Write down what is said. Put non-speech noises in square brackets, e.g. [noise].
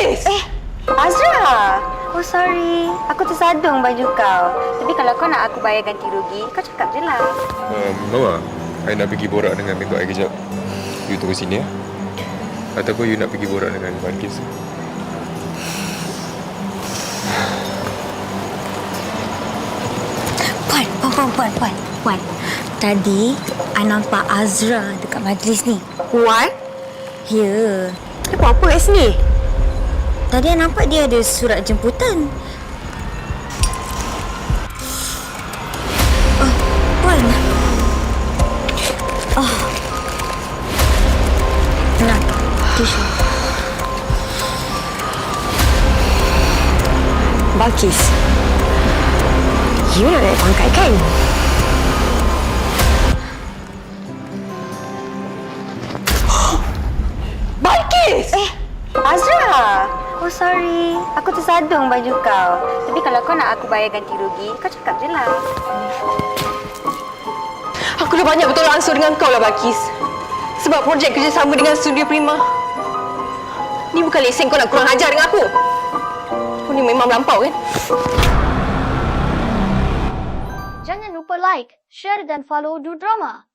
Eh, Azra. Oh, sorry. Aku tersadung baju kau. Tapi kalau kau nak aku bayar ganti rugi, kau cakap je lah. Um, Mama, I nak pergi borak dengan makeup I kejap. You tunggu sini ya. Ataupun you nak pergi borak dengan Balkis. Puan, puan, puan, puan, puan. Puan, tadi I nampak Azra dekat majlis ni. What? Ya. Dia buat apa kat sini? Tadi I nampak dia ada surat jemputan. Oh, puan. Oh. Nak, tisu. Balkis. You nak naik pangkat kan? [gasps] Balkis! Eh, Azra. Sorry. Aku tersadung baju kau. Tapi kalau kau nak aku bayar ganti rugi, kau cakap je lah. Aku dah banyak betul langsung dengan kau lah, Balkis. Sebab projek kerjasama dengan Studio Prima. Ni bukan lesen kau nak kurang ajar dengan aku. Kau ni memang melampau kan? Jangan lupa like, share dan follow Du Drama.